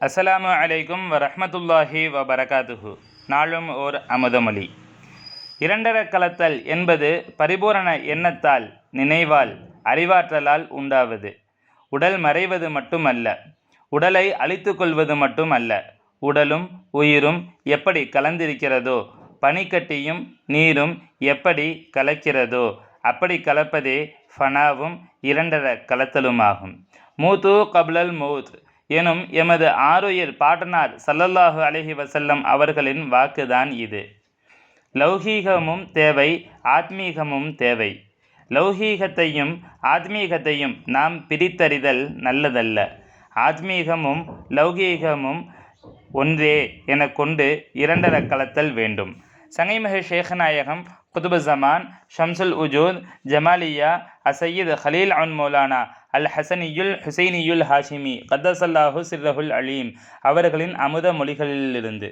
அஸ்ஸலாமு அலைக்கும் வரஹ்மத்துல்லாஹி வபரகாத்துஹு. நாளும் ஓர் அமுதமொழி. இரண்டர கலத்தல் என்பது பரிபூரண எண்ணத்தால் நினைவால் அறிவாற்றலால் உண்டாவது. உடல் மறைவது மட்டுமல்ல. உடலை அழித்து கொள்வது மட்டுமல்ல. உடலும் உயிரும் எப்படி கலந்திருக்கிறதோ பனிக்கட்டியும் நீரும் எப்படி கலக்கிறதோ அப்படி கலப்பதே ஃபனாவும் இரண்டர கலத்தலுமாகும். மூத்து கபுலல் மௌத். எனும் எமது ஆருயிர் பாட்டனார் சல்லல்லாஹு அலஹி வசல்லம் அவர்களின் வாக்குதான் இது. லௌகீகமும் தேவை ஆத்மீகமும் தேவை. லௌகீகத்தையும் ஆத்மீகத்தையும் நாம் பிரித்தறிதல் நல்லதல்ல. ஆத்மீகமும் லௌகீகமும் ஒன்றே எனக் கொண்டு இரண்டர கலத்தல் வேண்டும். சங்கைமிகு ஷேഖநாயகம் குதுபு ஜமான் ஷம்சுல் உஜூத் ஜமாலியா அசையீத் ஹலீல் அன் மௌலானா அல் ஹசனியுல் ஹுசைனியுல் ஹாஷிமி கதசல்லாஹு சிர்ரஹுல் அலீம் அவர்களின் அமுத மொழிகளிலிருந்து.